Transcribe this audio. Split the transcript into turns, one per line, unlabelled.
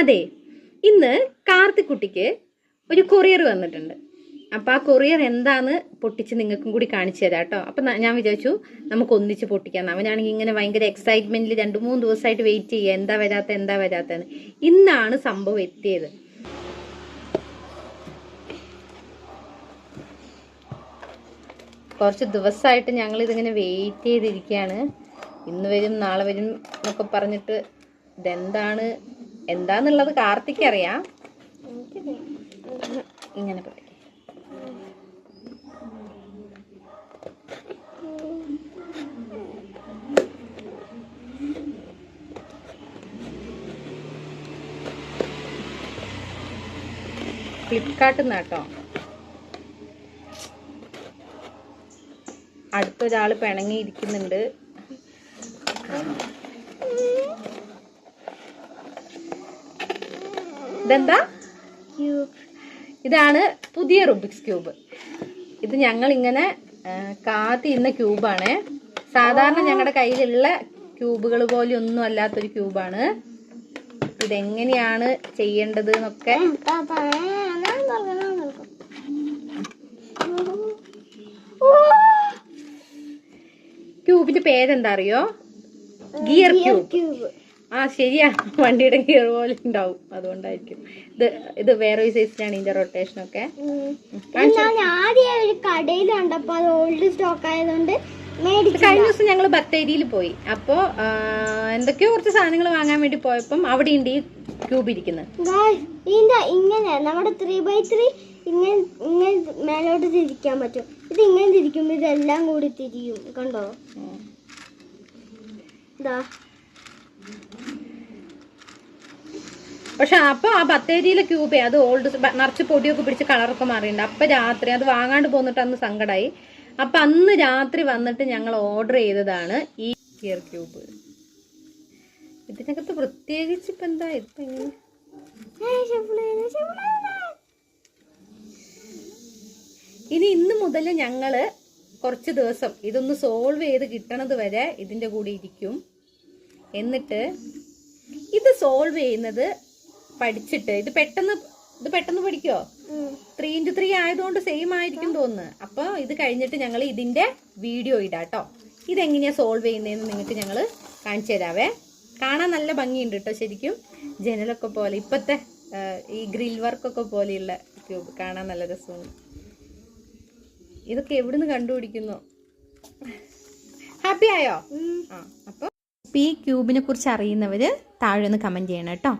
അതെ. ഇന്ന് കാർത്തിക്കുട്ടിക്ക് ഒരു കൊറിയർ വന്നിട്ടുണ്ട്. അപ്പൊ ആ കൊറിയർ എന്താന്ന് പൊട്ടിച്ച് നിങ്ങൾക്കും കൂടി കാണിച്ചു തരാം കേട്ടോ. അപ്പൊ ഞാൻ വിചാരിച്ചു നമുക്ക് ഒന്നിച്ച് പൊട്ടിക്കാം. അവനാണെങ്കിൽ ഇങ്ങനെ ഭയങ്കര എക്സൈറ്റ്മെന്റിൽ രണ്ടു മൂന്ന് ദിവസമായിട്ട് വെയിറ്റ് ചെയ്യുക. എന്താ വരാത്ത എന്താ വരാത്തെന്ന്. ഇന്നാണ് സംഭവം എത്തിയത്. കുറച്ച് ദിവസമായിട്ട് ഞങ്ങൾ ഇതിങ്ങനെ വെയിറ്റ് ചെയ്തിരിക്കുകയാണ്. ഇന്ന് വരും നാളെ വരും എന്നൊക്കെ പറഞ്ഞിട്ട് ഇതെന്താണ് എന്താന്നുള്ളത് കാർത്തിക്ക് അറിയാം ഇങ്ങനെ പറയും ഫ്ലിപ്കാർട്ടിൽ നിന്ന് കേട്ടോ അടുത്തൊരാൾ പിണങ്ങിയിരിക്കുന്നുണ്ട്. ഇതെന്താ? ഇതാണ് പുതിയ റുബിക്സ് ക്യൂബ് ഇത് ഞങ്ങൾ ഇങ്ങനെ കാത്തിരുന്ന ക്യൂബാണ്. സാധാരണ ഞങ്ങളുടെ കയ്യിലുള്ള ക്യൂബുകൾ പോലെ ഒന്നും അല്ലാത്തൊരു ക്യൂബാണ്. ഇതെങ്ങനെയാണ് ചെയ്യേണ്ടത് എന്നൊക്കെ ക്യൂബിന്റെ പേരെന്താ അറിയോ? ഗിയർ ക്യൂബ് ആ ശരിയാ. വണ്ടിയുടെ ഗിയർ പോലെ ഉണ്ടാവും. അതുകൊണ്ടായിരിക്കും. ഇത് ഇത് വേറൊരു സൈസിലാണ് ഇതിന്റെ റൊട്ടേഷൻ ഒക്കെ.
ആദ്യം ഒരു കടയിൽ കണ്ടപ്പോ അത് ഓൾഡ് സ്റ്റോക്ക് ആയതുകൊണ്ട്
കഴിഞ്ഞ ദിവസം ഞങ്ങൾ ബത്തേരിയിൽ പോയി. അപ്പോ ആ, എന്തൊക്കെയോ കുറച്ച് സാധനങ്ങൾ വാങ്ങാൻ വേണ്ടി പോയപ്പം അവിടെ ഉണ്ട് ഈ ക്യൂബ് ഇരിക്കുന്നത്
ഇതിന്റെ ഇങ്ങനെ നമ്മുടെ ത്രീ ബൈ ത്രീ ഇങ്ങനെ ഇങ്ങനെ മേലോട്ട് തിരിക്കാൻ പറ്റും. ഇത് ഇങ്ങനെ തിരിക്കുമ്പോ ഇതെല്ലാം കൂടി തിരിയും. കണ്ടോ? ഇതാ
പക്ഷെ അപ്പൊ ആ ബത്തേരിയിലെ ക്യൂബേ അത് ഓൾഡ് നിറച്ച് പൊടിയൊക്കെ പിടിച്ച് കളറൊക്കെ മാറിയിട്ടുണ്ട്. അപ്പൊ രാത്രി അത് വാങ്ങാണ്ട് പോന്നിട്ട് അന്ന് സങ്കടമായി അപ്പൊ അന്ന് രാത്രി വന്നിട്ട് ഞങ്ങൾ ഓർഡർ ചെയ്തതാണ് ഈ ഗിയർ ക്യൂബ് ഇതിനകത്ത് പ്രത്യേകിച്ച് ഇപ്പൊ എന്താ ഇപ്പൊ ഇനി ഇന്ന് മുതൽ ഞങ്ങൾ കുറച്ച് ദിവസം ഇതൊന്ന് സോൾവ് ചെയ്ത് കിട്ടണത് വരെ ഇതിന്റെ കൂടെ ഇരിക്കും. എന്നിട്ട് ഇത് സോൾവ് ചെയ്യുന്നത് പഠിച്ചിട്ട്. ഇത് പെട്ടെന്ന് ഇത് പെട്ടെന്ന് പഠിക്കോ? ത്രീ ഇന്റു ത്രീ ആയതുകൊണ്ട് സെയിം ആയിരിക്കും തോന്നുന്നു. അപ്പോൾ ഇത് കഴിഞ്ഞിട്ട് ഞങ്ങൾ ഇതിന്റെ വീഡിയോ ഇടാം കേട്ടോ ഇതെങ്ങനെയാ സോൾവ് ചെയ്യുന്നതെന്ന് നിങ്ങൾക്ക് ഞങ്ങൾ കാണിച്ചു തരാവേ. കാണാൻ നല്ല ഭംഗിയുണ്ട് കേട്ടോ ശരിക്കും. ജനലൊക്കെ പോലെ ഇപ്പത്തെ ഈ ഗ്രിൽ വർക്കൊക്കെ പോലെയുള്ള ക്യൂബ് കാണാൻ നല്ല രസമാണ്. ഇതൊക്കെ എവിടുന്ന് കണ്ടുപിടിക്കുന്നു? ഹാപ്പി ആയോ? ആ അപ്പോൾ ഈ ക്യൂബിനെ കുറിച്ച് അറിയുന്നവര് താഴെ ഒന്ന് കമന്റ് ചെയ്യണം കേട്ടോ